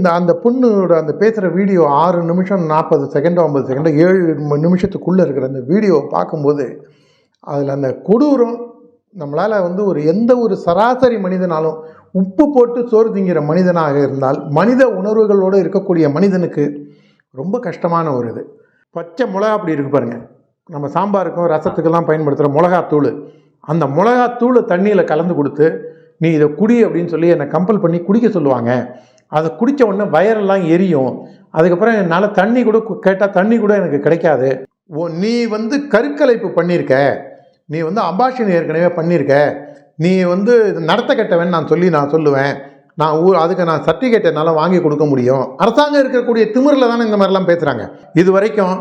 இந்த அந்த பொண்ணோட அந்த பேசுகிற வீடியோ ஆறு நிமிஷம் நாற்பது செகண்டோ ஐம்பது செகண்டோ ஏழு நிமிஷத்துக்குள்ளே இருக்கிற அந்த வீடியோவை பார்க்கும்போது அதில் அந்த கொடூரம் நம்மளால் வந்து ஒரு எந்த ஒரு சராசரி மனிதனாலும் உப்பு போட்டு சோறு திங்கிற மனிதனாக இருந்தால் மனித உணர்வுகளோடு இருக்கக்கூடிய மனிதனுக்கு ரொம்ப கஷ்டமான ஒரு இது. பச்சை மிளகா அப்படி இருக்கு பாருங்கள் நம்ம சாம்பாருக்கும் ரசத்துக்கெல்லாம் பயன்படுத்துகிற மிளகாத்தூள். அந்த மிளகாத்தூள் தண்ணியில் கலந்து கொடுத்து நீ இதை குடி அப்படின்னு சொல்லி என்னை கம்பல் பண்ணி குடிக்க சொல்லுவாங்க. அதை குடித்த உடனே வயரெல்லாம் எரியும். அதுக்கப்புறம் என்னால் தண்ணி கூட கேட்டால் தண்ணி கூட எனக்கு கிடைக்காது. ஓ நீ வந்து கருக்கலைப்பு பண்ணியிருக்க நீ வந்து அபாஷன் ஏற்கனவே பண்ணியிருக்க நீ வந்து நடத்த கெட்டவன் நான் சொல்லி நான் சொல்லுவேன். நான் ஊர் அதுக்கு நான் சர்டிஃபிகேட் என்னால் வாங்கி கொடுக்க முடியும். அரசாங்கம் இருக்கக்கூடிய திமிரில் தானே இந்த மாதிரிலாம் பேசுகிறாங்க இது வரைக்கும்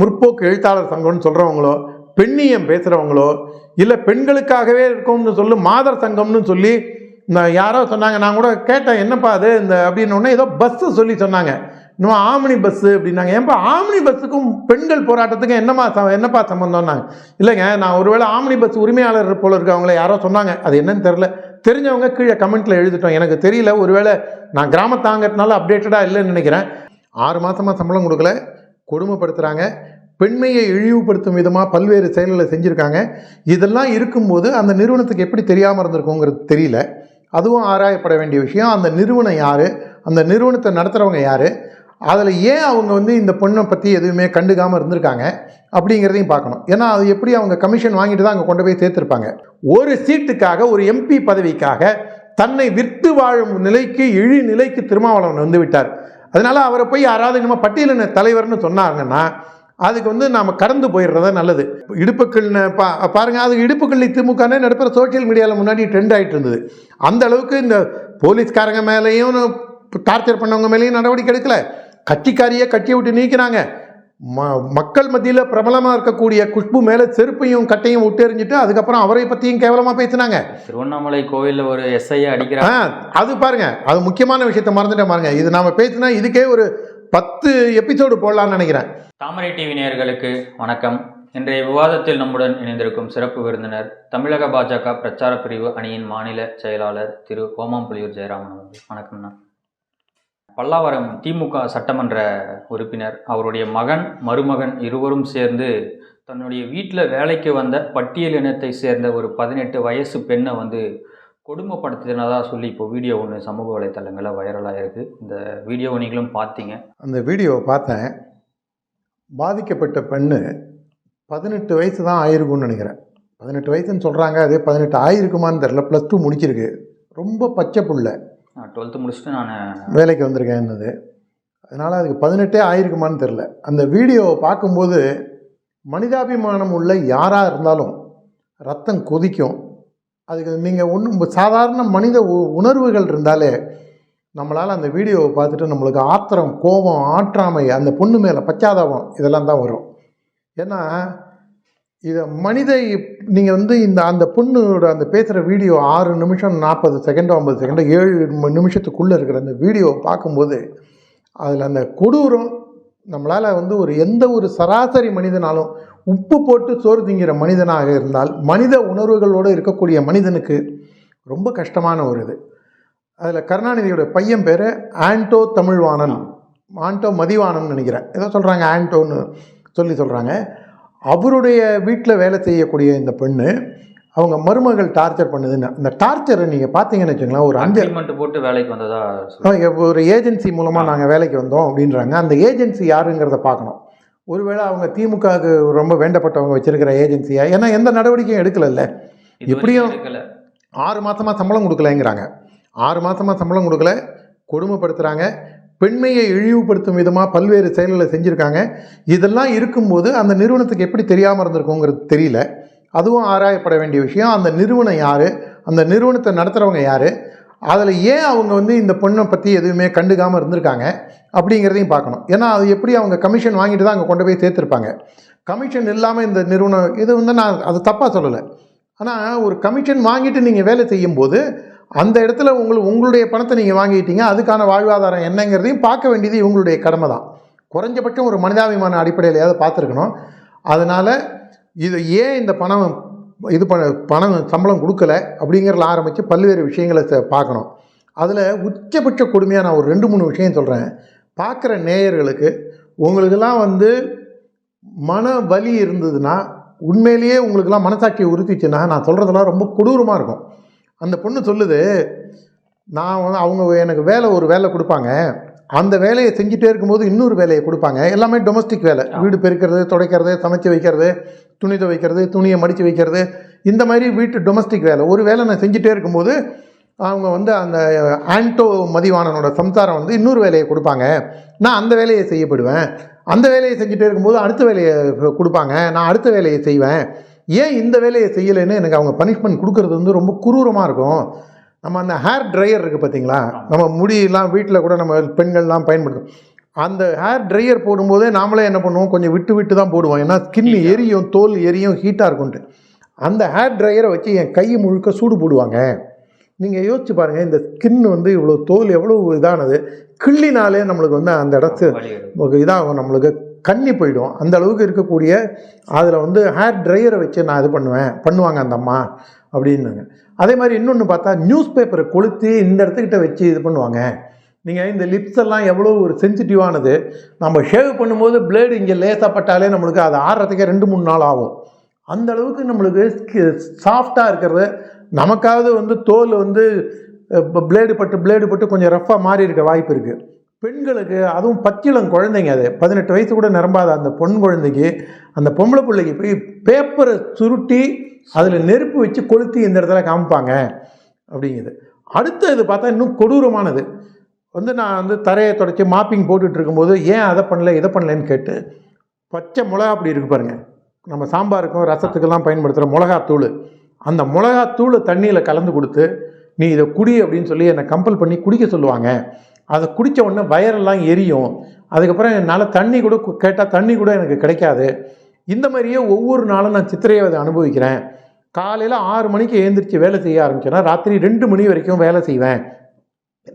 முற்போக்கு எழுத்தாளர் சங்கம்னு சொல்கிறவங்களோ பெண்ணியம் பேசுகிறவங்களோ இல்லை பெண்களுக்காகவே இருக்கும்னு சொல்லி மாதர் சங்கம்னு சொல்லி யாரோ சொன்னாங்க நான் கூட கேட்டேன் என்னப்பா அது? இந்த அப்படின்னு ஏதோ பஸ்ஸு சொல்லி சொன்னாங்க. இன்னும் ஆம்னி பஸ்ஸு அப்படின்னாங்க. ஏன்பா ஆம்னி பஸ்ஸுக்கும் பெண்கள் போராட்டத்துக்கும் என்னமா ச- என்னப்பா சம்மந்தம்னாங்க இல்லைங்க நான் ஒருவேளை ஆம்னி பஸ் உரிமையாளர் போல இருக்கவங்கள யாரோ சொன்னாங்க. அது என்னன்னு தெரில தெரிஞ்சவங்க கீழே கமெண்ட்டில் எழுதிட்டோம். எனக்கு தெரியல ஒருவேளை நான் கிராமத்தாங்கிறதுனால அப்டேட்டடாக இல்லைன்னு நினைக்கிறேன். ஆறு மாதமாக சம்பளம் கொடுக்கல கொடுமைப்படுத்துகிறாங்க பெண்மையை இழிவுபடுத்தும் விதமாக பல்வேறு செயல்களை செஞ்சுருக்காங்க. இதெல்லாம் இருக்கும்போது அந்த நிறுவனத்துக்கு எப்படி தெரியாமல் இருந்திருக்கோங்கிறது தெரியல. அதுவும் ஆராயப்பட வேண்டிய விஷயம். அந்த நிறுவனம் யார்? அந்த நிறுவனத்தை நடத்துகிறவங்க யார்? அதில் ஏன் அவங்க வந்து இந்த பொண்ணை பற்றி எதுவுமே கண்டுக்காமல் இருந்திருக்காங்க அப்படிங்கிறதையும் பார்க்கணும். ஏன்னா அது எப்படி அவங்க கமிஷன் வாங்கிட்டு தான் அங்கே கொண்டு போய் சேர்த்துருப்பாங்க. ஒரு சீட்டுக்காக ஒரு எம்பி பதவிக்காக தன்னை விற்று வாழும் நிலைக்கு இழி நிலைக்கு திருமாவளவன் வந்து விட்டார் அதனால் அவரை போய் யாராவது நம்ம பட்டியலின தலைவர்னு சொன்னாங்கன்னா அதுக்கு வந்து நாம் கடந்து போயிடுறதா நல்லது. இடுப்புக்கள் பா பாருங்க அது இடுப்புக்கள்ளி திமுகனே நடப்புற சோஷியல் மீடியாவில் முன்னாடி ட்ரெண்ட் ஆகிட்டு இருந்தது. அந்த அளவுக்கு இந்த போலீஸ்காரங்க மேலேயும் டார்ச்சர் பண்ணவங்க மேலேயும் நடவடிக்கை எடுக்கல. கட்சிக்காரியை கட்சியை விட்டு நீக்கிறாங்க ம மக்கள் மத்தியில் பிரபலமாக இருக்கக்கூடிய குஷ்பு மேலே செருப்பையும் கட்டையும் விட்டு எறிஞ்சிட்டு அதுக்கப்புறம் அவரை பற்றியும் கேவலமாக பேசினாங்க. திருவண்ணாமலை கோவில்ல ஒரு எஸ்ஐயை அடிக்கிறாங்க. அது பாருங்க அது முக்கியமான விஷயத்த மறந்துட்டேன் பாருங்க. இது நாம பேசினா இதுக்கே ஒரு பத்து எபிசோடு போடலாம்னு நினைக்கிறேன். தாமரை டிவி நேயர்களுக்கு வணக்கம். இன்றைய விவாதத்தில் நம்முடன் இணைந்திருக்கும் சிறப்பு விருந்தினர் தமிழக பாஜக பிரச்சார பிரிவு அணியின் மாநில செயலாளர் திரு ஓமாம்புலியூர் ஜெயராமன் அவர்கள். வணக்கம்ண்ணா பல்லாவரம் திமுக சட்டமன்ற உறுப்பினர் அவருடைய மகன் மருமகன் இருவரும் சேர்ந்து தன்னுடைய வீட்டில் வேலைக்கு வந்த பட்டியல் இனத்தை சேர்ந்த ஒரு பதினெட்டு வயசு பெண்ணை வந்து கொடுமைப்படுத்தினதா சொல்லி இப்போ வீடியோ ஒன்று சமூக வலைத்தளங்களில் வைரலாக இருக்குது இந்த வீடியோவை நீங்களும் பார்த்தீங்க. அந்த வீடியோவை பார்த்தேன். பாதிக்கப்பட்ட பெண்ணு பதினெட்டு வயசு தான் ஆயிருக்கும்னு நினைக்கிறேன். பதினெட்டு வயசுன்னு சொல்கிறாங்க அதே பதினெட்டு ஆயிருக்குமான்னு தெரில ப்ளஸ் டூ முடிச்சிருக்கு. ரொம்ப பச்சை புள்ள. நான் டுவெல்த்து முடிச்சுட்டு நான் வேலைக்கு வந்திருக்கேன்னது. அதனால் அதுக்கு பதினெட்டே ஆயிருக்குமான்னு தெரில அந்த வீடியோவை பார்க்கும்போது மனிதாபிமானம் உள்ள யாராக இருந்தாலும் ரத்தம் கொதிக்கும். அதுக்கு நீங்கள் ஒன்றும் சாதாரண மனித உ- உணர்வுகள் இருந்தாலே நம்மளால் அந்த வீடியோவை பார்த்துட்டு நம்மளுக்கு ஆத்திரம் கோபம் ஆற்றாமை அந்த பொண்ணு மேலே பச்சாதாபம் இதெல்லாம் தான் வரும். ஏன்னா இதை மனித நீங்கள் வந்து இந்த அந்த பொண்ணோட அந்த பேசுகிற வீடியோ ஆறு நிமிஷம் நாற்பது செகண்டோ ஐம்பது செகண்டோ ஏழு நிமிஷத்துக்குள்ளே இருக்கிற அந்த வீடியோவை பார்க்கும்போது அதில் அந்த கொடூரம் நம்மளால் வந்து ஒரு எந்த ஒரு சராசரி மனிதனாலும் உப்பு போட்டு சோறு திங்கிற மனிதனாக இருந்தால் மனித உணர்வுகளோடு இருக்கக்கூடிய மனிதனுக்கு ரொம்ப கஷ்டமான ஒரு இது. அதில் கருணாநிதியோட பையன் பேர் ஆண்டோ தமிழ்வாணன். ஆண்டோ மதிவாணன் நினைக்கிறேன். ஏதோ சொல்கிறாங்க ஆண்டோன்னு சொல்லி சொல்கிறாங்க அவருடைய வீட்டில் வேலை செய்யக்கூடிய இந்த பெண்ணு அவங்க மருமகள் டார்ச்சர் பண்ணுதுன்னு அந்த டார்ச்சரை நீங்கள் பார்த்தீங்கன்னு வச்சுங்களேன் ஒரு அஞ்சு அக்ரிமெண்ட் போட்டு வேலைக்கு வந்ததா ஒரு ஏஜென்சி மூலமாக நாங்கள் வேலைக்கு வந்தோம் அப்படின்றாங்க. அந்த ஏஜென்சி யாருங்கிறத பார்க்கணும். ஒருவேளை அவங்க திமுகவுக்கு ரொம்ப வேண்டப்பட்டவங்க வச்சிருக்கிற ஏஜென்சியா ஏன்னா எந்த நடவடிக்கையும் எடுக்கலல்ல. எப்படியும் ஆறு மாதமாக சம்பளம் கொடுக்கலங்கிறாங்க. ஆறு மாதமாக சம்பளம் கொடுக்கல. கொடுமைப்படுத்துகிறாங்க பெண்மையை இழிவுபடுத்தும் விதமாக பல்வேறு செயல்களை செஞ்சுருக்காங்க. இதெல்லாம் இருக்கும்போது அந்த நிறுவனத்துக்கு எப்படி தெரியாமல் இருந்திருக்குங்கிறது தெரியல. அதுவும் ஆராயப்பட வேண்டிய விஷயம். அந்த நிறுவனம் யார்? அந்த நிறுவனத்தை நடத்துகிறவங்க யார்? அதில் ஏன் அவங்க வந்து இந்த பொண்ணை பற்றி எதுவுமே கண்டுக்காமல் இருந்திருக்காங்க அப்படிங்கிறதையும் பார்க்கணும். ஏன்னா அது எப்படி அவங்க கமிஷன் வாங்கிட்டு தான் அங்கே கொண்டு போய் சேர்த்துருப்பாங்க. கமிஷன் இல்லாமல் இந்த நிறுவனம் இது வந்து நான் அது தப்பாக சொல்லலை. ஆனால் ஒரு கமிஷன் வாங்கிட்டு நீங்கள் வேலை செய்யும்போது அந்த இடத்துல உங்களுக்கு உங்களுடைய பணத்தை நீங்கள் வாங்கிட்டீங்க அதுக்கான வாழ்வாதாரம் என்னங்கிறதையும் பார்க்க வேண்டியது இவங்களுடைய கடமை தான். குறைஞ்சபட்சம் ஒரு மனிதாபிமான அடிப்படையிலையாவது பார்த்துருக்கணும். அதனால் இது ஏன் இந்த பணம் இது பண்ண பணம் சம்பளம் கொடுக்கல அப்படிங்கிறதுல ஆரம்பித்து பல்வேறு விஷயங்களை பார்க்கணும். அதில் உச்சபட்ச கொடுமையாக நான் ஒரு ரெண்டு மூணு விஷயம் சொல்கிறேன் பார்க்குற நேயர்களுக்கு உங்களுக்கெல்லாம் வந்து மன வலி இருந்ததுன்னா உண்மையிலேயே உங்களுக்கெல்லாம் மனசாட்சியை உறுத்திச்சுன்னா நான் சொல்கிறதெல்லாம் ரொம்ப கொடூரமாக இருக்கும். அந்த பொண்ணு சொல்லுது நான் வந்து அவங்க எனக்கு வேலை ஒரு வேலை கொடுப்பாங்க. அந்த வேலையை செஞ்சுட்டே இருக்கும்போது இன்னொரு வேலையை கொடுப்பாங்க. எல்லாமே டொமஸ்டிக் வேலை. வீடு பெருக்கிறது துடைக்கிறது சமைச்சு வைக்கிறது துணி துவைக்கிறது துணியை மடித்து வைக்கிறது. இந்த மாதிரி வீட்டு டொமஸ்டிக் வேலை. ஒரு வேலை நான் செஞ்சுட்டே இருக்கும்போது அவங்க வந்து அந்த ஆன்டோ மதிவாணனோட சம்சாரம் வந்து இன்னொரு வேலையை கொடுப்பாங்க. நான் அந்த வேலையை செய்யப்படுவேன். அந்த வேலையை செஞ்சுட்டே இருக்கும்போது அடுத்த வேலையை கொடுப்பாங்க. நான் அடுத்த வேலையை செய்வேன். ஏன் இந்த வேலையை செய்யலைன்னு எனக்கு அவங்க பனிஷ்மெண்ட் கொடுக்கறது வந்து ரொம்ப குரூரமாக இருக்கும். நம்ம அந்த ஹேர் ட்ரையர் இருக்குது பார்த்தீங்களா? நம்ம முடியெல்லாம் வீட்டில் கூட நம்ம பெண்கள்லாம் பயன்படுத்தும். அந்த ஹேர் ட்ரையர் போடும்போதே நாமளே என்ன பண்ணுவோம்? கொஞ்சம் விட்டு விட்டு தான் போடுவோம். ஏன்னா ஸ்கின் எரியும் தோல் எரியும் ஹீட்டாக இருக்கும்ட்டு அந்த ஹேர் ட்ரையரை வச்சு என் கை முழுக்க சூடு போடுவாங்க. நீங்கள் யோசிச்சு பாருங்கள் இந்த ஸ்கின் வந்து இவ்வளோ தோல் எவ்வளோ இதானது? கிள்ளினாலே நம்மளுக்கு வந்து அந்த இடத்து இதாகும். நம்மளுக்கு கண்ணி போயிடும். அந்த அளவுக்கு இருக்கக்கூடிய அதில் வந்து ஹேர் ட்ரையரை வச்சு நான் இது பண்ணுவேன். பண்ணுவாங்க அந்த அம்மா அப்படின்னாங்க. அதே மாதிரி இன்னொன்று பார்த்தா நியூஸ் பேப்பரை கொளுத்தி இந்த இடத்துக்கிட்ட வச்சு இது பண்ணுவாங்க. நீங்கள் இந்த லிப்ஸ் எல்லாம் எவ்வளோ ஒரு சென்சிட்டிவானது நம்ம ஷேவ் பண்ணும்போது பிளேடு இங்கே லேசாக பட்டாலே நம்மளுக்கு அது ஆடுறதுக்கே ரெண்டு மூணு நாள் ஆகும். அந்த அளவுக்கு நம்மளுக்கு சாஃப்டாக இருக்கிறது. நமக்காவது வந்து தோல் வந்து பிளேடு பட்டு பிளேடு பட்டு கொஞ்சம் ரஃப்பாக மாறி இருக்க வாய்ப்பு இருக்குது பெண்களுக்கு அதுவும் பச்சிளம் குழந்தைங்க அது. பதினெட்டு வயசு கூட நிரம்பாத அந்த பொன் குழந்தைக்கு அந்த பொம்பளை பிள்ளைக்கு போய் பேப்பரை சுருட்டி அதில் நெருப்பு வச்சு கொளுத்தி இந்த இடத்துல காமிப்பாங்க. அப்படிங்குது. அடுத்த இது பார்த்தா இன்னும் கொடூரமானது. வந்து நான் வந்து தரையை தொடச்சி மாப்பிங் போட்டுட்டு இருக்கும்போது ஏன் அதை பண்ணல இதை பண்ணலன்னு கேட்டு பச்சை மிளகா அப்படி இருக்கு பாருங்கள் நம்ம சாம்பாருக்கும் ரசத்துக்கெல்லாம் பயன்படுத்துகிற மிளகாத்தூள். அந்த மிளகாத்தூளை தண்ணியில் கலந்து கொடுத்து நீ இதை குடி அப்படின்னு சொல்லி என்னை கம்பல் பண்ணி குடிக்க சொல்லுவாங்க. அதை குடித்த உடனே வயரெல்லாம் எரியும். அதுக்கப்புறம் என்னால் தண்ணி கூட கேட்டால் தண்ணி கூட எனக்கு கிடைக்காது. இந்த மாதிரியே ஒவ்வொரு நாளும் நான் சித்திரையை அதை அனுபவிக்கிறேன். காலையில் ஆறு மணிக்கு எழுந்திரிச்சு வேலை செய்ய ஆரம்பிச்சேன்னா ராத்திரி ரெண்டு மணி வரைக்கும் வேலை செய்வேன்.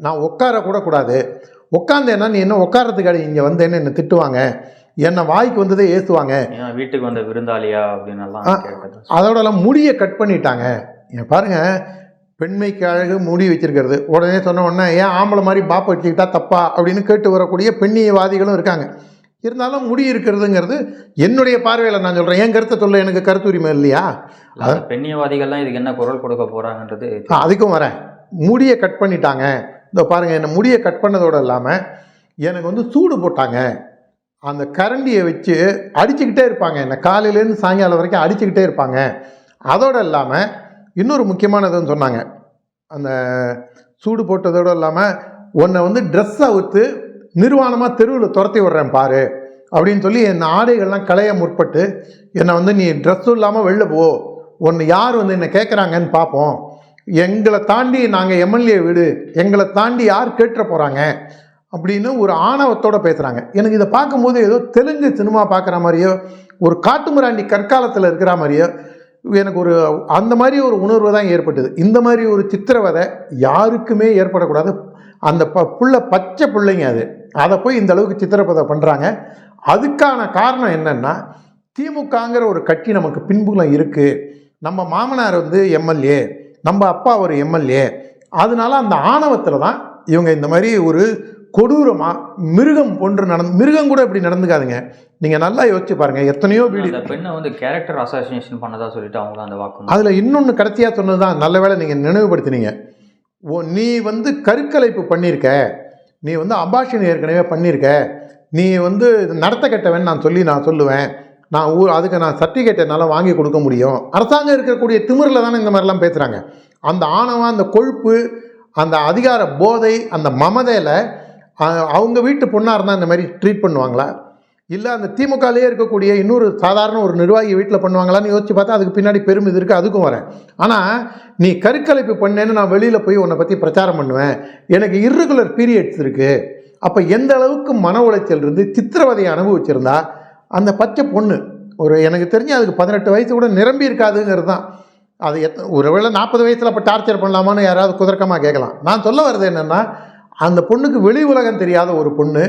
நான் உட்கார கூட கூடாது. உட்காந்தேன்னா நீ என்ன உட்காரத்துக்காடி இங்கே வந்தேன்னு என்னை திட்டுவாங்க. என்னை வாய்க்கு வந்ததே ஏற்றுவாங்க வீட்டுக்கு வந்த விருந்தாளியா அப்படின்னு அதோடலாம் முடியை கட் பண்ணிட்டாங்க. இங்க பாருங்க பெண்மைக்கு அழகு முடி வச்சிருக்கிறது. உடனே சொன்ன உடனே ஏன் ஆம்பளை மாதிரி பாப்ப வச்சுக்கிட்டா தப்பா? அப்படின்னு கேட்டு வரக்கூடிய பெண்ணியவாதிகளும் இருக்காங்க. இருந்தாலும் முடி இருக்கிறதுங்கிறது என்னுடைய பார்வையில் நான் சொல்கிறேன் என் கருத்தை சொல்ல எனக்கு கருத்துரிமை இல்லையா? அந்த பெண்ணியவாதிகள்லாம் இதுக்கு என்ன குரல் கொடுக்க போறாங்கன்றது ஆ, அதுக்கும் வரேன். முடியை கட் பண்ணிட்டாங்க. இதோ பாருங்க என்னை முடியை கட் பண்ணதோடு இல்லாமல் எனக்கு வந்து சூடு போட்டாங்க. அந்த கரண்டியை வச்சு அடிச்சுக்கிட்டே இருப்பாங்க. என்னை காலையிலேருந்து சாயங்காலம் வரைக்கும் அடிச்சுக்கிட்டே இருப்பாங்க. அதோடு இல்லாமல் இன்னொரு முக்கியமானதுன்னு சொன்னாங்க. அந்த சூடு போட்டதோடு இல்லாமல் உன்னை வந்து ட்ரெஸ் அவுத்து நிர்வாணமாக தெருவில் துரத்தி விடுறேன் பாரு அப்படின்னு சொல்லி என் ஆடைகள்லாம் களைய முற்பட்டு என்னை வந்து நீ ட்ரெஸ்ஸும் இல்லாமல் வெளில போ ஒன்று யார் வந்து என்னை கேட்குறாங்கன்னு பார்ப்போம் எங்களை தாண்டி நாங்கள் எம்எல்ஏ வீடு எங்களை தாண்டி யார் கேட்டுற போகிறாங்க அப்படின்னு ஒரு ஆணவத்தோடு பேசுகிறாங்க எனக்கு இதை பார்க்கும்போது ஏதோ தெலுங்கு சினிமா பார்க்குற மாதிரியோ ஒரு காட்டுமிராண்டி கற்காலத்தில் இருக்கிற மாதிரியோ எனக்கு ஒரு அந்த மாதிரி ஒரு உணர்வு தான் ஏற்பட்டது. இந்த மாதிரி ஒரு சித்திரவதை யாருக்குமே ஏற்படக்கூடாது. அந்த ப புள்ள பச்சை பிள்ளைங்க அது. அதை போய் இந்த அளவுக்கு சித்திரவதை பண்ணுறாங்க அதுக்கான காரணம் என்னன்னா திமுகங்கிற ஒரு கட்சி நமக்கு பின்புலம் இருக்குது நம்ம மாமனார் வந்து எம்எல்ஏ நம்ம அப்பா ஒரு எம்எல்ஏ. அதனால அந்த ஆணவத்தில் தான் இவங்க இந்த மாதிரி ஒரு கொடூரமாக மிருகம் போன்று நடந்து மிருகம் கூட இப்படி நடந்துக்காதுங்க. நீங்கள் நல்லா யோசிச்சு பாருங்க எத்தனையோ வீடியோ அந்த பெண்ணை வந்து கேரக்டர் அசாசினேஷன் பண்ணதா சொல்லிட்டு அவங்களும் அந்த வாக்கு அதில் இன்னொன்று கடைசியாக சொன்னது தான் நல்ல வேளை நீங்கள் நினைவுபடுத்தினீங்க. ஓ நீ வந்து கருக்கலைப்பு பண்ணியிருக்க நீ வந்து அபாஷன் ஏற்கனவே பண்ணியிருக்க நீ வந்து நடத்த கெட்டவன் நான் சொல்லி நான் சொல்லுவேன் நான் ஊர் அதுக்கு நான் சர்டிஃபிகேட் என்னால் வாங்கி கொடுக்க முடியும். அரசாங்கம் இருக்கக்கூடிய திமிரில் தானே இந்த மாதிரிலாம் பேசுகிறாங்க அந்த ஆணவம் அந்த கொழுப்பு அந்த அதிகார போதை அந்த மமதையில் அவங்க வீட்டு பொண்ணாக இருந்தால் இந்த மாதிரி ட்ரீட் பண்ணுவாங்களா? இல்லை அந்த திமுகலேயே இருக்கக்கூடிய இன்னொரு சாதாரண ஒரு நிர்வாகி வீட்டில் பண்ணுவாங்களான்னு யோசிச்சு பார்த்தா அதுக்கு பின்னாடி பெரும் இது இருக்குது அதுக்கும் வரேன். ஆனால் நீ கருக்கலைப்பு பண்ணேன்னு நான் வெளியில் போய் உன்னை பற்றி பிரச்சாரம் பண்ணுவேன். எனக்கு இர்ரெகுலர் பீரியட்ஸ் இருக்குது அப்போ எந்த அளவுக்கு மன உளைச்சல் இருந்து சித்திரவதையை அனுபவிச்சிருந்தா அந்த பச்சை பொண்ணு ஒரு எனக்கு தெரிஞ்சு அதுக்கு பதினெட்டு வயசு கூட நிரம்பி இருக்காதுங்கிறது தான். அது எத் ஒருவேளை நாற்பது வயசில் அப்போ டார்ச்சர் பண்ணலாமான்னு யாராவது குதர்க்கமாக கேட்கலாம் நான் சொல்ல வர்றது என்னென்னா அந்த பொண்ணுக்கு வெளி உலகம் தெரியாத ஒரு பொண்ணு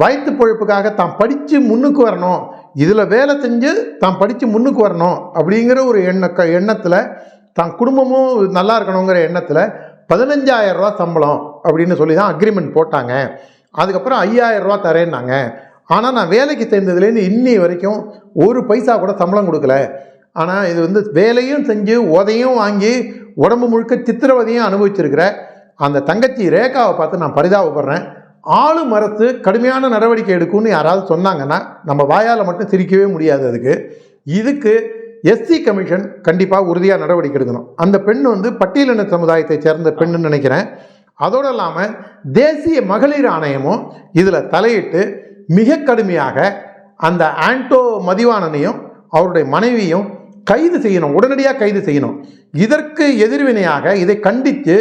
வயிற்று பொழுப்புக்காக தான் படித்து முன்னுக்கு வரணும். இதில் வேலை செஞ்சு தான் படித்து முன்னுக்கு வரணும் அப்படிங்கிற ஒரு எண்ண க எண்ணத்தில் தான் குடும்பமும் நல்லா இருக்கணுங்கிற எண்ணத்தில் பதினஞ்சாயிரம் ரூபா சம்பளம் அப்படின்னு சொல்லி தான் அக்ரிமெண்ட் போட்டாங்க. அதுக்கப்புறம் ஐயாயிரம் ரூபா தரேன்னாங்க. ஆனால் நான் வேலைக்கு சேர்ந்ததுலேருந்து இன்னி வரைக்கும் ஒரு பைசா கூட சம்பளம் கொடுக்கல. ஆனால் இது வந்து வேலையும் செஞ்சு உதையும் வாங்கி உடம்பு முழுக்க சித்திரவதையும் அனுபவிச்சிருக்கிற அந்த தங்கச்சி ரேகாவை பார்த்து நான் பரிதாபப்படுறேன். ஆளும் அரசு கடுமையான நடவடிக்கை எடுக்கும்னு யாராவது சொன்னாங்கன்னா நம்ம வாயால் மட்டும் சிரிக்கவே முடியாது அதுக்கு. இதுக்கு எஸ்சி கமிஷன் கண்டிப்பாக உறுதியாக நடவடிக்கை எடுக்கணும். அந்த பெண் வந்து பட்டியலின சமுதாயத்தை சேர்ந்த பெண்ணுன்னு நினைக்கிறேன். அதோடு இல்லாமல் தேசிய மகளிர் ஆணையமும் இதில் தலையிட்டு மிக கடுமையாக அந்த ஆண்டோ மதிவாணனையும் அவருடைய மனைவியும் கைது செய்யணும் உடனடியாக கைது செய்யணும். இதற்கு எதிர்வினையாக இதை கண்டித்து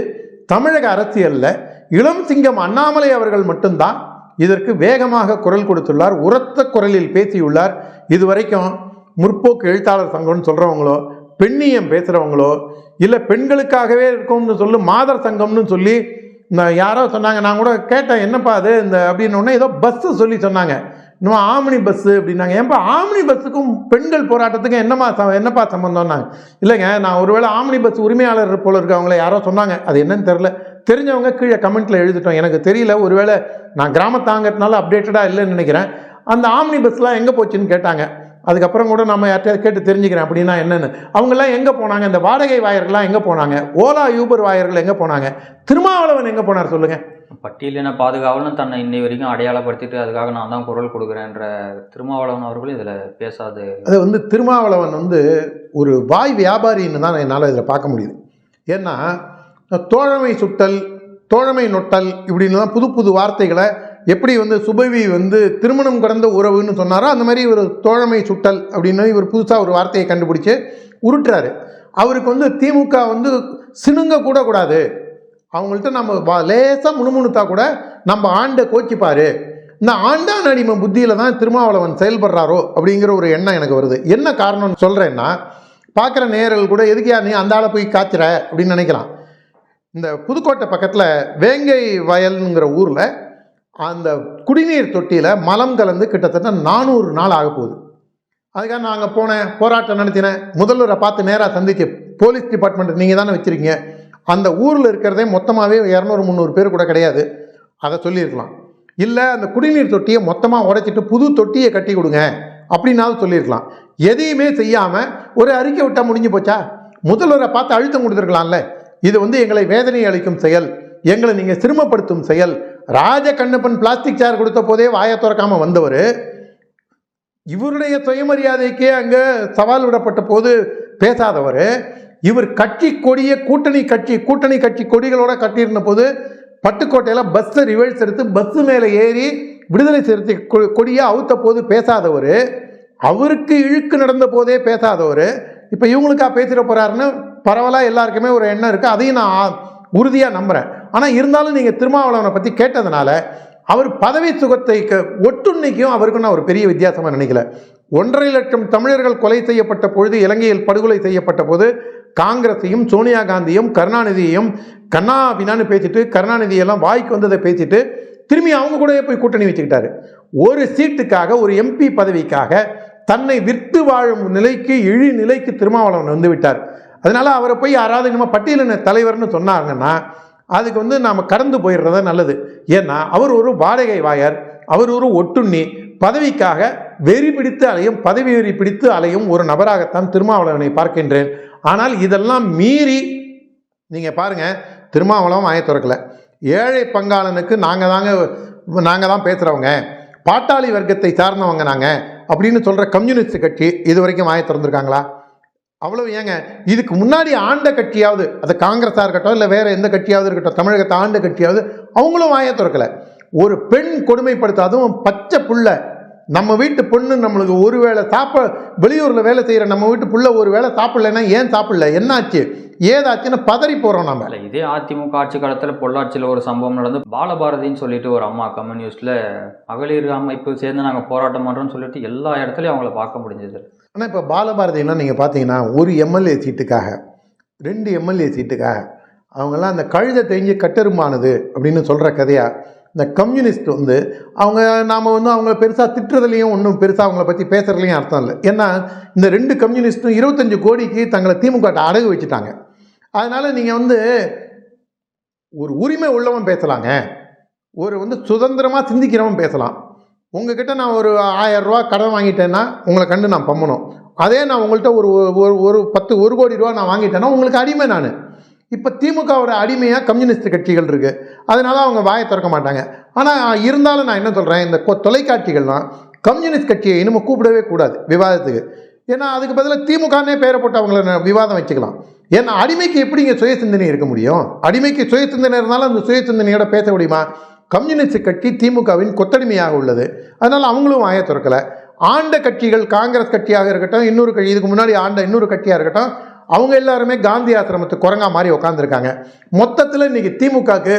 தமிழக அரசியலில் இளம் சிங்கம் அண்ணாமலை அவர்கள் மட்டும்தான் இதற்கு வேகமாக குரல் கொடுத்துள்ளார். உரத்த குரலில் பேசியுள்ளார். இதுவரைக்கும் முற்போக்கு எழுத்தாளர் சங்கம்னு சொல்கிறவங்களோ பெண்ணியம் பேசுகிறவங்களோ இல்லை பெண்களுக்காகவே இருக்கும்னு சொல்லி மாதர் சங்கம்னு சொல்லி நான் யாரோ சொன்னாங்க. நான் கூட கேட்டேன் என்னப்பா அது? இந்த அப்படின்னு ஏதோ பஸ்ஸு சொல்லி சொன்னாங்க. இன்னும் ஆம்னி பஸ்ஸு அப்படின்னாங்க. ஏன்பா ஆம்னி பஸ்ஸுக்கும் பெண்கள் போராட்டத்துக்கும் என்னமா ச- என்னப்பா சம்மந்தம்னாங்க இல்லைங்க நான் ஒருவேளை ஆம்னி பஸ் உரிமையாளர் போல இருக்கவங்கள யாரோ சொன்னாங்க. அது என்னன்னு தெரில தெரிஞ்சவங்க கீழே கமெண்ட்டில் எழுதிட்டோம். எனக்கு தெரியல. ஒருவேளை நான் கிராமத்தாங்கிறதுனால அப்டேட்டடாக இல்லைன்னு நினைக்கிறேன். அந்த ஆம்னி பஸ்லாம் எங்கே போச்சுன்னு கேட்டாங்க. அதுக்கப்புறம் கூட நம்ம யார்கிட்டயாவது கேட்டு தெரிஞ்சுக்கிறேன் அப்படின்னா என்னென்னு. அவங்கெல்லாம் எங்கே போனாங்க? இந்த வாடகை வாயர்கள்லாம் எங்கே போனாங்க? ஓலா யூபர் வாயர்கள் எங்கே போனாங்க? திருமாவளவன் எங்கே போனார் சொல்லுங்கள் பட்டியலின பாதுகாவலன் தன்னை இன்னை வரைக்கும் அடையாளப்படுத்திட்டு அதுக்காக நான் தான் குரல் கொடுக்குறேன்ற திருமாவளவன் அவர்களும் இதில் பேசாது. அது வந்து திருமாவளவன் வந்து ஒரு வாய் வியாபாரின்னு தான் என்னால் இதில் பார்க்க முடியுது. ஏன்னா தோழமை சுட்டல் தோழமை நொட்டல் இப்படின்னு தான் புது புது வார்த்தைகளை எப்படி வந்து சுபவி வந்து திருமணம் கடந்த உறவுன்னு சொன்னாரோ அந்த மாதிரி இவர் தோழமை சுட்டல் அப்படின்னு இவர் புதுசாக ஒரு வார்த்தையை கண்டுபிடிச்சு உருட்டுறாரு. அவருக்கு வந்து திமுக வந்து சினுங்க கூட கூடாது. அவங்கள்ட்ட நம்ம வா- முணுமுணுத்தா கூட நம்ம ஆண்டை கோச்சிப்பாரு. இந்த ஆண்டான் அடிமை புத்தியில் தான் திருமாவளவன் செயல்படுறாரோ அப்படிங்கிற ஒரு எண்ணம் எனக்கு வருது. என்ன காரணம்னு சொல்கிறேன்னா பார்க்குற நேரர்கள் கூட எதுக்கியா நீ அந்த ஆளை போய் காய்ச்சிற அப்படின்னு நினைக்கலாம். இந்த புதுக்கோட்டை பக்கத்தில் வேங்கை வயல்ங்கிற ஊரில் அந்த குடிநீர் தொட்டியில் மலம் கலந்து கிட்டத்தட்ட நானூறு நாள் ஆக போகுது. அதுக்காக நான் அங்கே போனேன் போராட்டம் நடத்தினேன். முதல்வரை பார்த்து நேராக சந்திச்சு போலீஸ் டிபார்ட்மெண்ட் நீங்கள் தானே வச்சுருக்கீங்க. அந்த ஊரில் இருக்கிறதே மொத்தமாகவே இரநூறு முந்நூறு பேர் கூட கிடையாது. அதை சொல்லியிருக்கலாம். இல்லை அந்த குடிநீர் தொட்டியை மொத்தமாக உடைச்சிட்டு புது தொட்டியை கட்டி கொடுங்க அப்படின்னாலும் சொல்லியிருக்கலாம். எதையுமே செய்யாமல் ஒரு அறிக்கை விட்டால் முடிஞ்சு போச்சா? முதல்வரை பார்த்து அழுத்தம் கொடுத்துருக்கலாம்ல. இது வந்து எங்களை வேதனை அளிக்கும் செயல். எங்களை நீங்கள் சிரமப்படுத்தும் செயல். ராஜ கண்ணப்பன் பிளாஸ்டிக் சேர் கொடுத்த போதே வாயை திறக்காமல் வந்தவர். இவருடைய சுயமரியாதைக்கே அங்கே சவால் விடப்பட்ட போது பேசாதவர். இவர் கட்சி கொடிய கூட்டணி கட்சி கூட்டணி கட்சி கொடிகளோட கட்டியிருந்த போது பட்டுக்கோட்டையில் பஸ்ஸை ரிவர்ஸ் எடுத்து பஸ்ஸு மேலே ஏறி விடுதலை சிறுத்தை கொ- கொடியை அவுத்த போது பேசாதவர். அவருக்கு இழுக்கு நடந்த போதே பேசாதவர். இப்போ இவங்களுக்கா பேசிட போகிறாருன்னு பரவலாக எல்லாருக்குமே ஒரு எண்ணம் இருக்குது அதையும் நான் உறுதியாக நம்புகிறேன் ஆனால் இருந்தாலும் நீங்கள் திருமாவளவனை பற்றி கேட்டதுனால அவர் பதவி சுகத்தை ஒட்டுண்ணிக்கும் அவருக்கும் நான் ஒரு பெரிய வித்தியாசமாக நினைக்கல. ஒன்றரை லட்சம் தமிழர்கள் கொலை செய்யப்பட்ட பொழுது இலங்கையில் படுகொலை செய்யப்பட்ட போது காங்கிரஸையும் சோனியா காந்தியும் கருணாநிதியையும் கண்ணா பின்னான்னு பேசிட்டு கருணாநிதியெல்லாம் வாய்க்கு வந்ததை பேசிட்டு திரும்பி அவங்க கூடவே போய் கூட்டணி வச்சுக்கிட்டாரு. ஒரு சீட்டுக்காக ஒரு எம்பி பதவிக்காக தன்னை விற்று வாழும் நிலைக்கு இழி நிலைக்கு திருமாவளவன் வந்துவிட்டார் அதனால அவரை போய் யாராவது நம்ம பட்டியலின தலைவர்னு சொன்னாங்கன்னா அதுக்கு வந்து நாம் கடந்து போயிடுறது நல்லது. ஏன்னா அவர் ஒரு வாடகை வாயர் அவர் ஒரு ஒட்டுண்ணி பதவிக்காக வெறி பிடித்து அலையும் பதவி வெறி பிடித்து அலையும் ஒரு நபராகத்தான் திருமாவளவனை பார்க்கின்றேன். ஆனால் இதெல்லாம் மீறி நீங்கள் பாருங்கள் திருமாவளவன் ஆய திறக்கலை. ஏழை பங்காளனுக்கு நாங்கள் தாங்க நாங்கள் தான் பேசுகிறவங்க பாட்டாளி வர்க்கத்தை சார்ந்தவங்க நாங்கள் அப்படின்னு சொல்கிற கம்யூனிஸ்ட் கட்சி இது வரைக்கும் வாயை திறந்துருக்காங்களா? அவ்வளவு ஏங்க? இதுக்கு முன்னாடி ஆண்ட கட்சியாவது அது காங்கிரஸாக இருக்கட்டும் இல்லை வேற எந்த கட்சியாவது இருக்கட்டும் தமிழகத்தை ஆண்ட கட்சியாவது அவங்களும் வாயை திறக்கல. ஒரு பெண் கொடுமைப்படுத்த அதுவும் பச்சை புள்ள நம்ம வீட்டு பொண்ணு நம்மளுக்கு ஒரு வேளை சாப்ப வெளியூரில் வேலை செய்கிற நம்ம வீட்டு புள்ள ஒரு வேளை சாப்பிடலைன்னா ஏன் சாப்பிடல? என்னாச்சு? ஏதாச்சுன்னு பதறி போகிறோம் நம்ம இதே அதிமுக ஆட்சி காலத்தில் பொள்ளாச்சியில் ஒரு சம்பவம் நடந்து பாலபாரதின்னு சொல்லிட்டு ஒரு அம்மா கம்யூனிஸ்டில் மகளிர் அமைப்பு சேர்ந்து நாங்கள் போராட்டம் பண்ணுறோம்னு சொல்லிட்டு எல்லா இடத்துலையும் அவங்கள பார்க்க முடிஞ்சது. ஆனால் இப்போ பாலபாரதினா நீங்கள் பார்த்தீங்கன்னா ஒரு எம்எல்ஏ சீட்டுக்காக ரெண்டு எம்எல்ஏ சீட்டுக்காக அவங்கெல்லாம் அந்த கழுதை தெரிஞ்சு கட்டெருமானது அப்படின்னு சொல்கிற கதையா இந்த கம்யூனிஸ்ட் வந்து அவங்க நாம் வந்து அவங்கள பெருசாக திட்டுறதுலையும் ஒன்றும் பெருசாக அவங்கள பற்றி பேசுறதுலையும் அர்த்தம் இல்லை. ஏன்னா இந்த ரெண்டு கம்யூனிஸ்ட்டும் இருபத்தஞ்சு கோடிக்கு தங்களை திமுக அடகு வச்சுட்டாங்க. அதனால் நீங்கள் வந்து ஒரு உரிமை உள்ளவன் பேசலாங்க. ஒரு வந்து சுதந்திரமாக சிந்திக்கிறவன் பேசலாம். உங்ககிட்ட நான் ஒரு ஆயிரம் ரூபா கடன் வாங்கிட்டேன்னா உங்களை கண்டு நான் பம்மணும். அதே நான் உங்கள்கிட்ட ஒரு ஒரு ஒரு பத்து ஒரு கோடி ரூபா நான் வாங்கிட்டேன்னா உங்களுக்கு அடிமை நான். இப்போ திமுகவோட அடிமையாக கம்யூனிஸ்ட் கட்சிகள் இருக்குது அதனால் அவங்க வாயை திறக்க மாட்டாங்க. ஆனால் இருந்தாலும் நான் என்ன சொல்கிறேன் இந்த கொ- தொலைக்காட்சிகள்லாம் கம்யூனிஸ்ட் கட்சியை இனிமேல் கூப்பிடவே கூடாது விவாதத்துக்கு. ஏன்னா அதுக்கு பதிலாக திமுகனே பேரை போட்டு அவங்கள விவாதம் வச்சுக்கலாம். ஏன்னா அடிமைக்கு எப்படிங்க சுய சிந்தனை இருக்க முடியும்? அடிமைக்கு சுய சிந்தனை இருந்தாலும் அந்த சுய சிந்தனையோட பேச முடியுமா? கம்யூனிஸ்ட் கட்சி திமுகவின் கொத்தடிமையாக உள்ளது. அதனால் அவங்களும் வாயை திறக்கலை. ஆண்ட கட்சிகள் காங்கிரஸ் கட்சியாக இருக்கட்டும் இன்னொரு கட்சி இதுக்கு முன்னாடி ஆண்ட இன்னொரு கட்சியாக இருக்கட்டும் அவங்க எல்லாருமே காந்தி ஆசிரமத்து குரங்கா மாதிரி உட்காந்துருக்காங்க மொத்தத்தில் இன்னைக்கு திமுகவுக்கு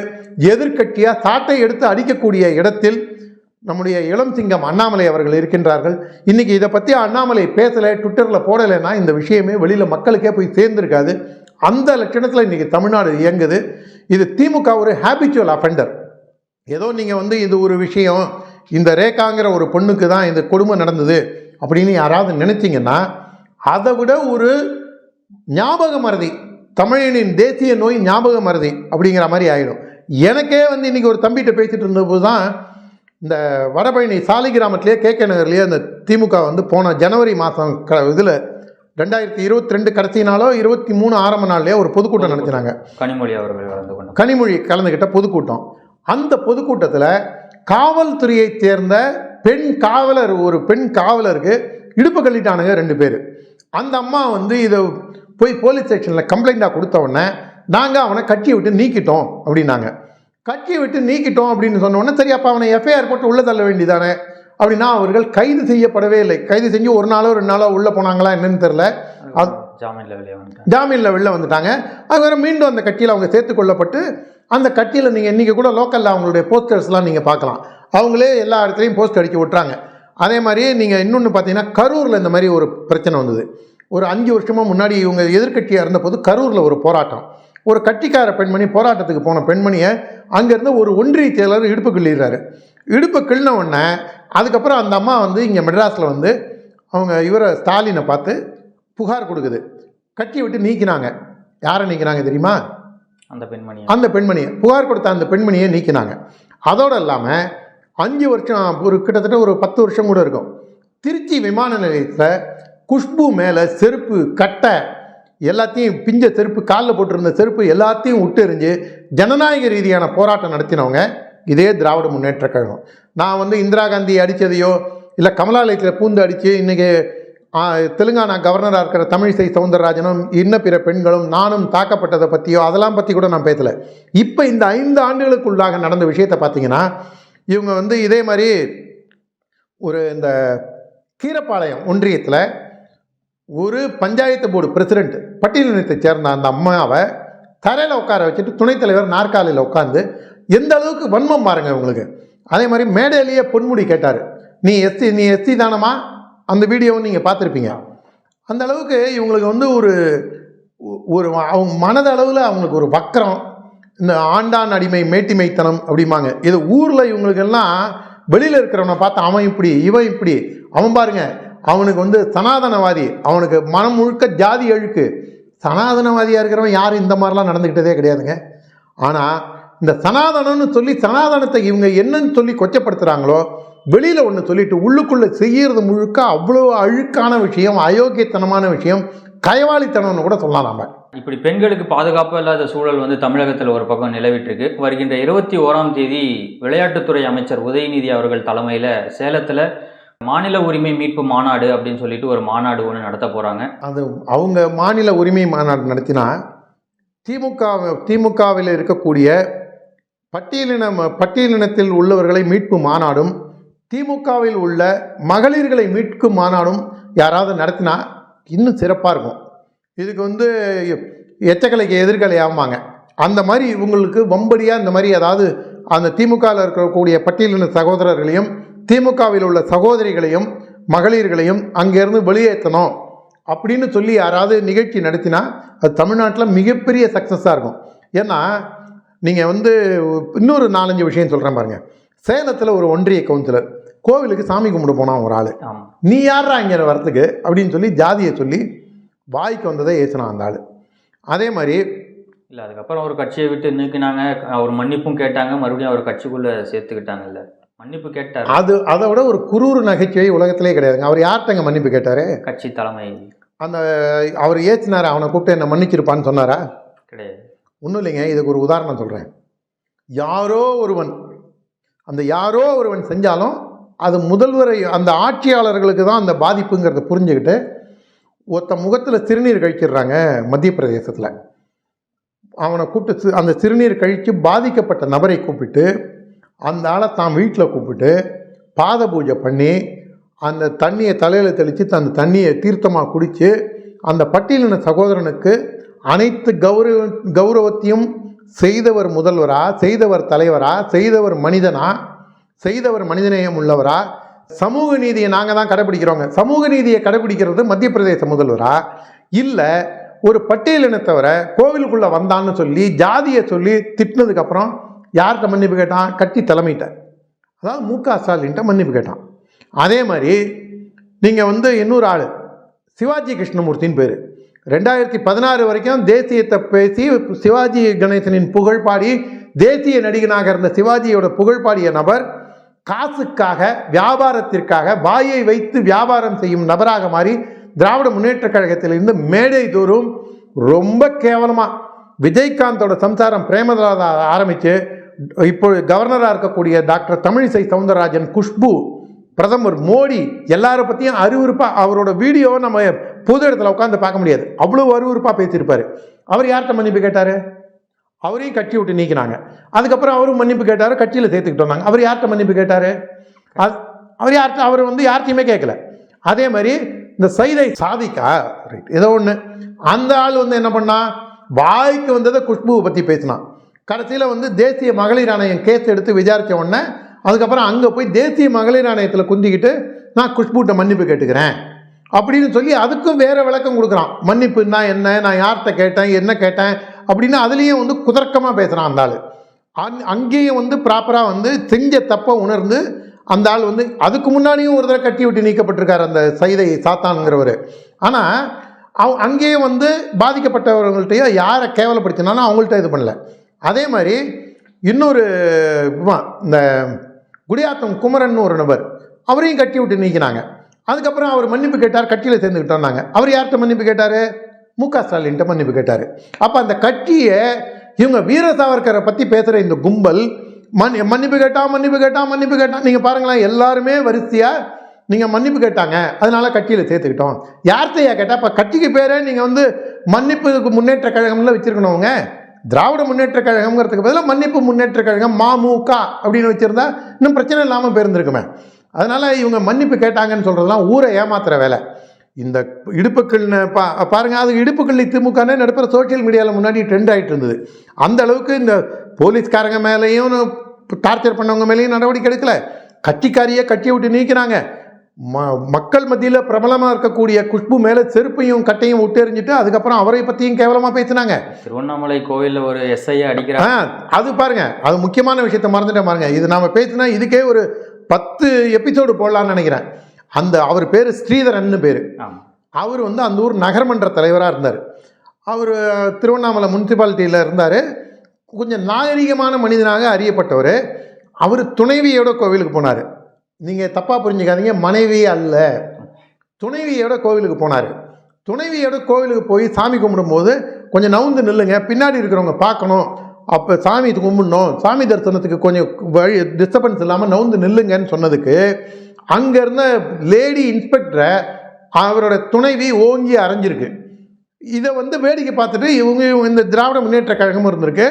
எதிர்கட்சியாக சாட்டை எடுத்து அடிக்கக்கூடிய இடத்தில் நம்முடைய இளம் சிங்கம் அண்ணாமலை அவர்கள் இருக்கின்றார்கள். இன்னைக்கு இதை பற்றி அண்ணாமலை பேசலை ட்விட்டரில் போடலைன்னா இந்த விஷயமே வெளியில் மக்களுக்கே போய் சேர்ந்துருக்காது. அந்த லட்சணத்தில் இன்னைக்கு தமிழ்நாடு இயங்குது. இது திமுக ஒரு ஹேபிச்சுவல் அஃபெண்டர் ஏதோ நீங்கள் வந்து இது ஒரு விஷயம் இந்த ரேகாங்கிற ஒரு பொண்ணுக்கு தான் இந்த கொடுமை நடந்தது அப்படின்னு யாராவது நினச்சிங்கன்னா அதை விட ஒரு ஞாபக மறதி. தமிழனின் தேசிய நோய் ஞாபக மறதி அப்படிங்கிற மாதிரி ஆகிடும் எனக்கே வந்து இன்றைக்கி ஒரு தம்பிகிட்ட பேசிகிட்டு இருந்தபோது தான் இந்த வடபழனி சாலிகிராமத்திலே கே கே நகர்லேயே அந்த திமுக வந்து போன ஜனவரி மாதம் க இதில் ரெண்டாயிரத்தி இருபத்தி ரெண்டு கடைசி நாளோ இருபத்தி மூணு ஆரம்ப நாள்லேயே ஒரு பொதுக்கூட்டம் நடத்தினாங்க. கனிமொழி அவர்கள் கலந்து கொண்டார் கனிமொழி கலந்துக்கிட்ட பொதுக்கூட்டம். அந்த பொதுக்கூட்டத்தில் காவல்துறையைச் சேர்ந்த பெண் காவலர் ஒரு பெண் காவலருக்கு இடுப்பு கள்ளிட்டானுங்க ரெண்டு பேர். அந்த அம்மா வந்து இதை போய் போலீஸ் ஸ்டேஷனில் கம்ப்ளைண்ட்டாக கொடுத்த உடனே நாங்கள் அவனை கட்சியை விட்டு நீக்கிட்டோம் அப்படின்னாங்க. கட்சியை விட்டு நீக்கிட்டோம் அப்படின்னு சொன்ன உடனே சரி அப்போ அவனை எஃப்ஐஆர் போட்டு உள்ளே தள்ள வேண்டியதானே? அப்படின்னா அவர்கள் கைது செய்யப்படவே இல்லை. கைது செஞ்சு ஒரு நாளோ ரெண்டு நாளோ உள்ளே போனாங்களா என்னன்னு தெரில அது- ஜாமீன்ல வெளியே வந்துட்டாங்க. ஜாமீனில் வெளில வந்துட்டாங்க. அதுக்கப்புறம் மீண்டும் அந்த கட்சியில் அவங்க சேர்த்து கொள்ளப்பட்டு அந்த கட்சியில் நீங்கள் இன்றைக்கி கூட லோக்கலில் அவங்களுடைய போஸ்டர்ஸ்லாம் நீங்கள் பார்க்கலாம். அவங்களே எல்லா இடத்துலையும் போஸ்ட் அடிக்க விட்றாங்க அதே மாதிரி நீங்கள் இன்னொன்று பார்த்தீங்கன்னா கரூரில் இந்த மாதிரி ஒரு பிரச்சனை வந்தது. ஒரு அஞ்சு வருஷமாக முன்னாடி இவங்க எதிர்க்கட்சியாக இருந்தபோது கரூரில் ஒரு போராட்டம். ஒரு கட்சிக்கார பெண்மணி போராட்டத்துக்கு போன பெண்மணியை அங்கேருந்து ஒரு ஒன்றிய செயலர் இடுப்பு கிள்ளிடுறாரு. இடுப்பு கிள்ளின உடனே அதுக்கப்புறம் அந்த அம்மா வந்து இங்கே மெட்ராஸில் வந்து அவங்க இவரை ஸ்டாலினை பார்த்து புகார் கொடுக்குது. கட்சியை விட்டு நீக்கினாங்க. யாரை நீக்கினாங்க தெரியுமா? அந்த பெண்மணி அந்த பெண்மணியை. புகார் கொடுத்த அந்த பெண்மணியை நீக்கினாங்க. அதோடு இல்லாமல் அஞ்சு வருஷம் ஒரு கிட்டத்தட்ட ஒரு பத்து வருஷம் கூட இருக்கும். திருச்சி விமான நிலையத்தில் குஷ்பு மேலே செருப்பு கட்டை எல்லாத்தையும் பிஞ்ச செருப்பு காலில் போட்டிருந்த செருப்பு எல்லாத்தையும் விட்டு எறிஞ்சு ஜனநாயக ரீதியான போராட்டம் நடத்தினவங்க இதே திராவிட முன்னேற்ற கழகம். நான் வந்து இந்திரா காந்தி அடித்ததையோ இல்லை கமலாலயத்தில் பூந்து அடித்து இன்றைக்கி தெலுங்கானா கவர்னராக இருக்கிற தமிழிசை சவுந்தரராஜனும் இன்ன பிற பெண்களும் நானும் தாக்கப்பட்டதை பற்றியோ அதெல்லாம் பற்றி கூட நான் பேசலை. இப்போ இந்த ஐந்து ஆண்டுகளுக்குள்ளாக நடந்த விஷயத்தை பார்த்தீங்கன்னா இவங்க வந்து இதே மாதிரி ஒரு இந்த கீரப்பாளையம் ஒன்றியத்தில் ஒரு பஞ்சாயத்து போர்டு பிரசிடெண்ட் பட்டியலினத்தை சேர்ந்த அந்த அம்மாவை தரையில் உட்கார வச்சுட்டு துணைத் தலைவர் நாற்காலியில் உட்காந்து எந்த அளவுக்கு வன்மம் பாருங்க உங்களுக்கு அதே மாதிரி மேடையிலேயே பொன்முடி கேட்டார். நீ எஸ்சி நீ எஸ்சி தானமா அந்த வீடியோவும் நீங்கள் பார்த்துருப்பீங்க. அந்த அளவுக்கு இவங்களுக்கு வந்து ஒரு ஒரு அவங்க மனதளவில் அவங்களுக்கு ஒரு வக்கரம். இந்த ஆண்டான் அடிமை மேட்டிமைத்தனம் அப்படிம்பாங்க. இது ஊரில் இவங்களுக்கெல்லாம் வெளியில் இருக்கிறவனை பார்த்து அவன் இப்படி இவன் இப்படி. அவன் பாருங்கள் அவனுக்கு வந்து சனாதனவாதி அவனுக்கு மனம் முழுக்க ஜாதி அழுக்கு சனாதனவாதியாக இருக்கிறவன் யாரும் இந்த மாதிரிலாம் நடந்துக்கிட்டதே கிடையாதுங்க. ஆனால் இந்த சனாதனம்னு சொல்லி சனாதனத்தை இவங்க என்னன்னு சொல்லி கொச்சப்படுத்துகிறாங்களோ வெளியில் ஒன்று சொல்லிட்டு உள்ளுக்குள்ளே செய்கிறது முழுக்க அவ்வளோ அழுக்கான விஷயம் அயோக்கியத்தனமான விஷயம் கயவாளித்தனம்னு கூட சொல்லலாம் நம்ம இப்படி பெண்களுக்கு பாதுகாப்பு இல்லாத சூழல் வந்து தமிழகத்தில் ஒரு பக்கம் நிலவிட்டிருக்கு. வருகின்ற இருபத்தி ஓராம் தேதி விளையாட்டுத்துறை அமைச்சர் உதயநிதி அவர்கள் தலைமையில் சேலத்தில் மாநில உரிமை மீட்பு மாநாடு அப்படின்னு சொல்லிட்டு ஒரு மாநாடு ஒன்று நடத்த போகிறாங்க அது அவங்க மாநில உரிமை மாநாடு நடத்தினா திமுக திமுகவில் இருக்கக்கூடிய பட்டியலின பட்டியலினத்தில் உள்ளவர்களை மீட்பு மாநாடும் திமுகவில் உள்ள மகளிர்களை மீட்கும் மாநாடும் யாராவது நடத்தினா இன்னும் சிறப்பாக இருக்கும். இதுக்கு வந்து எச்சக்கலைக்கு எதிர்கலை ஆமாங்க அந்த மாதிரி இவங்களுக்கு வம்படியாக இந்த மாதிரி அதாவது அந்த திமுகவில் இருக்கக்கூடிய பட்டியலின சகோதரர்களையும் திமுகவில் உள்ள சகோதரிகளையும் மகளிர்களையும் அங்கேருந்து வெளியேற்றணும் அப்படின்னு சொல்லி யாராவது நிகழ்ச்சி நடத்தினா அது தமிழ்நாட்டில் மிகப்பெரிய சக்ஸஸாக இருக்கும். ஏன்னா நீங்கள் வந்து இன்னொரு நாலஞ்சு விஷயம் சொல்கிறேன் பாருங்க. சேலத்தில் ஒரு ஒன்றிய கவுன்சிலர் கோவிலுக்கு சாமி கும்பிட போனான் ஒரு ஆள். நீ யாரா இங்கே வரத்துக்கு அப்படின்னு சொல்லி ஜாதியை சொல்லி வாய்க்கு வந்ததை ஏசினான் அந்த ஆள். அதே மாதிரி இல்லை அதுக்கப்புறம் அவர் கட்சியை விட்டு நீக்கினாங்க அவர் மன்னிப்பும் கேட்டாங்க மறுபடியும் அவர் கட்சிக்குள்ளே சேர்த்துக்கிட்டாங்கல்ல. மன்னிப்பு கேட்டார். அது அதை விட ஒரு குரூர் நகைச்சுவை உலகத்திலே கிடையாதுங்க. அவர் யார்கிட்டங்க மன்னிப்பு கேட்டார்? கட்சி தலைமை அந்த அவர் ஏற்றினார் அவனை கூப்பிட்டு என்ன மன்னிச்சிருப்பான்னு சொன்னாரா? கிடையாது. ஒன்றும் இல்லைங்க இதுக்கு ஒரு உதாரணம் சொல்கிறேன் யாரோ ஒருவன் அந்த யாரோ ஒருவன் செஞ்சாலும் அது முதல்வரை அந்த ஆட்சியாளர்களுக்கு தான் அந்த பாதிப்புங்கிறத புரிஞ்சுக்கிட்டு ஒருத்த முகத்தில் சிறுநீர் கழிச்சிடுறாங்க மத்திய பிரதேசத்தில். அவனை கூப்பிட்டு அந்த சிறுநீர் கழித்து பாதிக்கப்பட்ட நபரை கூப்பிட்டு அந்த ஆளை தான் வீட்டில் கூப்பிட்டு பாத பூஜை பண்ணி அந்த தண்ணியை தலையில் தெளித்து அந்த தண்ணியை தீர்த்தமாக குடித்து அந்த பட்டியலின சகோதரனுக்கு அனைத்து கௌரவ கௌரவத்தையும் செய்தவர் முதல்வரா செய்தவர் தலைவரா செய்தவர் மனிதனா செய்தவர் மனிதநேயம் உள்ளவரா சமூக நீதியை நாங்கள் தான் கடைபிடிக்கிறோங்க. சமூக நீதியை கடைபிடிக்கிறது மத்திய பிரதேச முதல்வரா? இல்லை ஒரு பட்டியலினத்தவரை கோவிலுக்குள்ளே வந்தான்னு சொல்லி ஜாதியை சொல்லி திட்டினதுக்கப்புறம் யார்கிட்ட மன்னிப்பு கேட்டான்? கட்சி தலைமையிட்ட அதாவது மு க ஸ்டாலின்ட்ட மன்னிப்பு கேட்டான். அதே மாதிரி நீங்கள் வந்து இன்னொரு ஆள் சிவாஜி கிருஷ்ணமூர்த்தின்னு பேர். ரெண்டாயிரத்தி பதினாறு வரைக்கும் தேசியத்தை பேசி சிவாஜி கணேசனின் புகழ்பாடி தேசிய நடிகனாக இருந்த சிவாஜியோட புகழ்பாடிய நபர் காசுக்காக வியாபாரத்திற்காக வாயை வைத்து வியாபாரம் செய்யும் நபராக மாறி திராவிட முன்னேற்றக் கழகத்திலிருந்து மேடை தோறும் ரொம்ப கேவலமாக விஜயகாந்தோட சம்சாரம் பிரேமதாதா ஆரம்பித்து இப்போ கவர்னராக இருக்கக்கூடிய டாக்டர் தமிழிசை சவுந்தரராஜன் குஷ்பு பிரதமர் மோடி எல்லாரை பற்றியும் அருவறுப்பாக அவரோட வீடியோவை நம்ம பொது இடத்துல உட்காந்து பார்க்க முடியாது. அவ்வளோ அருவருப்பாக பேசியிருப்பார். அவர் யார்கிட்ட மன்னிப்பு கேட்டார்? அவரையும் கட்சி விட்டு நீக்கினாங்க. அதுக்கப்புறம் அவரும் மன்னிப்பு கேட்டார் கட்சியில் சேர்த்துக்கிட்டு வந்தாங்க. அவர் யார்கிட்ட மன்னிப்பு கேட்டார்? அது அவர் யார்கிட்ட அவர் வந்து யார்கிட்டையுமே கேட்கல அதே மாதிரி இந்த சைதை சாதிக்கா ரைட் ஏதோ ஒன்று அந்த ஆள் வந்து என்ன பண்ணா வாய்க்கு வந்ததை குஷ்புவை பற்றி பேசினான். கடைசியில் வந்து தேசிய மகளிர் ஆணையம் கேஸ் எடுத்து விசாரித்த உடனே அதுக்கப்புறம் அங்கே போய் தேசிய மகளிர் ஆணையத்தில் குந்திக்கிட்டு நான் குஷ்பூட்டை மன்னிப்பு கேட்டுக்கிறேன். அப்படின்னு சொல்லி அதுக்கும் வேறு விளக்கம் கொடுக்குறான். மன்னிப்புன்னா என்ன? நான் யார்கிட்ட கேட்டேன்? என்ன கேட்டேன்? அப்படின்னு அதுலேயும் வந்து குதர்க்கமாக பேசுகிறான் அந்த ஆள். அங் அங்கேயும் வந்து ப்ராப்பராக வந்து செஞ்ச தப்பை உணர்ந்து அந்த ஆள் வந்து அதுக்கு முன்னாடியும் ஒரு தடவை கட்டி விட்டு நீக்கப்பட்டிருக்கார் அந்த சைதை சாத்தானுங்கிறவர். ஆனால் அவ அங்கேயும் வந்து பாதிக்கப்பட்டவர்கள்ட்டையோ யாரை கேவலப்படுத்தினாலும் அவங்கள்ட்ட இது பண்ணல. அதே மாதிரி இன்னொரு இந்த குடியாத்தம் குமரன் ஒரு நபர். அவரையும் கட்டி விட்டு நீக்கினாங்க. அதுக்கப்புறம் அவர் மன்னிப்பு கேட்டார் கட்சியில் சேர்ந்துக்கிட்டோன்னாங்க அவர் யார்கிட்ட மன்னிப்பு கேட்டார்? மு க ஸ்டாலின்ட்ட மன்னிப்பு கேட்டார். அப்போ அந்த கட்சியை இவங்க வீர சாவர்கரை பற்றி பேசுகிற இந்த கும்பல் மன் மன்னிப்பு கேட்டால் மன்னிப்பு கேட்டால் மன்னிப்பு கேட்டால் நீங்கள் பாருங்களேன் எல்லாருமே வரிசையாக நீங்கள் மன்னிப்பு கேட்டாங்க. அதனால கட்சியில் சேர்த்துக்கிட்டோம். யார்கிட்டயா கேட்டால் இப்போ கட்சிக்கு பேரே நீங்கள் வந்து மன்னிப்பு முன்னேற்ற கழகம்ல வச்சுருக்கணுங்க திராவிட முன்னேற்ற கழகம்ங்கிறதுக்கு பதிலாக மன்னிப்பு முன்னேற்ற கழகம் மாமுக அப்படின்னு வச்சுருந்தா இன்னும் பிரச்சனை இல்லாமல் போயிருந்துருக்குமே. அதனால் இவங்க மன்னிப்பு கேட்டாங்கன்னு சொல்கிறதுலாம் ஊரை ஏமாத்துகிற வேலை. இந்த இடுப்புக்கள்னு பா பாருங்கள் அது இடுப்புக்கள்ளி திமுகன்னு நடுப்புற சோஷியல் மீடியாவில் முன்னாடி ட்ரெண்ட் ஆகிட்டு இருந்தது. அந்த அளவுக்கு இந்த போலீஸ்காரங்க மேலேயும் டார்ச்சர் பண்ணவங்க மேலேயும் நடவடிக்கை எடுக்கல. கட்சிக்காரியே கட்சியை விட்டு நீக்கினாங்க. ம மக்கள் மத்தியில் பிரபலமாக இருக்கக்கூடிய குஷ்பு மேலே செருப்பையும் கட்டையும் விட்டு எறிஞ்சிட்டு அதுக்கப்புறம் அவரை பற்றியும் கேவலமாக பேசினாங்க. திருவண்ணாமலை கோவிலில் ஒரு எஸ்ஐயை அடிக்கிறார். ஆ அது பாருங்க அது முக்கியமான விஷயத்த மறந்துட்டேன் பாருங்க. இது நாம பேசினா இதுக்கே ஒரு பத்து எபிசோடு போடலாம்னு நினைக்கிறேன். அந்த அவர் பேர் ஸ்ரீதரன் பேர். அவர் வந்து அந்த ஊர் நகர்மன்ற தலைவராக இருந்தார். அவர் திருவண்ணாமலை முனிசிபாலிட்டியில் இருந்தார். கொஞ்சம் நாகரிகமான மனிதனாக அறியப்பட்டவர். அவர் துணைவியோட கோவிலுக்கு போனார். நீங்கள் தப்பாக புரிஞ்சுக்காதீங்க மனைவி அல்ல. துணைவியோட கோவிலுக்கு போனார். துணைவியோட கோவிலுக்கு போய் சாமி கும்பிடும்போது கொஞ்சம் நவுந்து நில்லுங்க பின்னாடி இருக்கிறவங்க பார்க்கணும். அப்போ சாமி கும்பிடணும் சாமி தரிசனத்துக்கு கொஞ்சம் வழி டிஸ்டர்பன்ஸ் இல்லாமல் நவுந்து நில்லுங்கன்னு சொன்னதுக்கு அங்கே இருந்த லேடி இன்ஸ்பெக்டரை அவரோட துணைவி ஓங்கி அரைஞ்சிருக்கு. இதை வந்து வேடிக்கை பார்த்துட்டு இவங்க இந்த திராவிட முன்னேற்ற கழகமும் இருந்திருக்கு.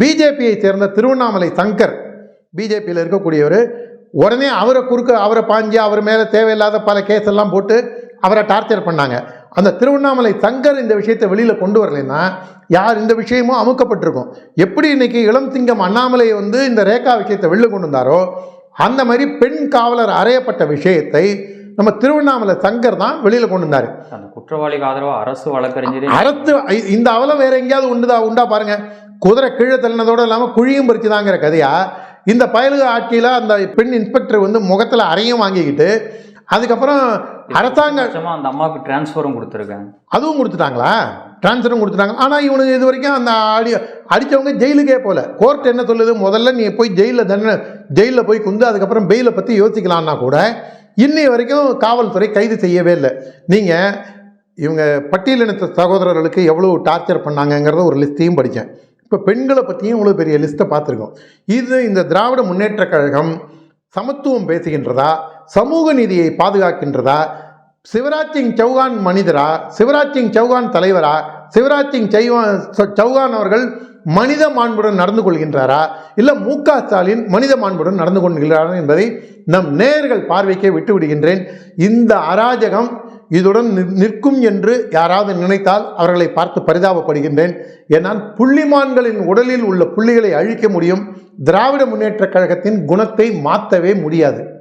பிஜேபியை சேர்ந்த திருவண்ணாமலை சங்கர் பிஜேபியில் இருக்கக்கூடியவர் உடனே அவரை குறுக்க அவரை பாஞ்சு அவர் மேலே தேவையில்லாத பல கேஸ் எல்லாம் போட்டு அவரை டார்ச்சர் பண்ணாங்க. அந்த திருவண்ணாமலை சங்கர் இந்த விஷயத்தை வெளியில் கொண்டு வரலைன்னா யார் இந்த விஷயமும் அமுக்கப்பட்டிருக்கும். எப்படி இன்னைக்கு இளம் சிங்கம் அண்ணாமலை வந்து இந்த ரேகா விஷயத்தை வெளில கொண்டு வந்தாரோ அந்த மாதிரி பெண் காவலர் அறையப்பட்ட விஷயத்தை நம்ம திருவண்ணாமலை சங்கர் தான் வெளியில் கொண்டு வந்தார். அந்த குற்றவாளிக்கு ஆதரவாக அரசு வழக்கறிஞரே? இ- இந்த அவலம் வேற எங்கேயாவது உண்டுதா உண்டா பாருங்க. குதிரை கீழே தள்ளினதோட இல்லாமல் குழியும் பறிச்சுதாங்கிற கதையா? இந்த பயலுக ஆட்சியில் அந்த பெண் இன்ஸ்பெக்டர் வந்து முகத்தில் அறையும் வாங்கிக்கிட்டு அதுக்கப்புறம் அரசாங்க அந்த அம்மாவுக்கு டிரான்ஸ்ஃபரும் கொடுத்துருக்காங்க. அதுவும் கொடுத்துட்டாங்களா? ட்ரான்ஸ்ஃபரும் கொடுத்துட்டாங்க. ஆனால் இவனுக்கு இது வரைக்கும் அந்த அடி அடித்தவங்க ஜெயிலுக்கே போகல கோர்ட் என்ன சொல்லுது? முதல்ல நீ போய் ஜெயிலில் தண்டனை ஜெயிலில் போய் குந்து அதுக்கப்புறம் பெயிலை பற்றி யோசிக்கலான்னா கூட இன்னை வரைக்கும் காவல்துறை கைது செய்யவே இல்லை. நீங்கள் இவங்க பட்டியலினத்த சகோதரர்களுக்கு எவ்வளோ டார்ச்சர் பண்ணாங்கங்கிறத ஒரு லிஸ்ட்டையும் படித்தேன் இப்போ பெண்களை பற்றியும் இவ்வளோ பெரிய லிஸ்ட்டை பார்த்துருக்கோம். இது இந்த திராவிட முன்னேற்றக் கழகம் சமத்துவம் பேசுகின்றதா? சமூக நீதியை பாதுகாக்கின்றதா? சிவராஜ் சிங் சௌகான் மனிதரா? சிவராஜ் சிங் சௌகான் தலைவரா? சிவராஜ் சிங் சௌகான் சௌகான் அவர்கள் மனித மாண்புடன் நடந்து கொள்கின்றாரா? இல்லை மு க ஸ்டாலின் மனித மாண்புடன் நடந்து கொள்கிறாரா என்பதை நம் நேர்கள் பார்வைக்கே விட்டு விடுகின்றேன் இந்த அராஜகம் இதுடன் நிற்- நிற்கும் என்று யாராவது நினைத்தால் அவர்களை பார்த்து பரிதாபப்படுகின்றேன். ஏன்னால் புள்ளிமான்களின் உடலில் உள்ள புள்ளிகளை அழிக்க முடியும். திராவிட முன்னேற்றக் கழகத்தின் குணத்தை மாற்றவே முடியாது.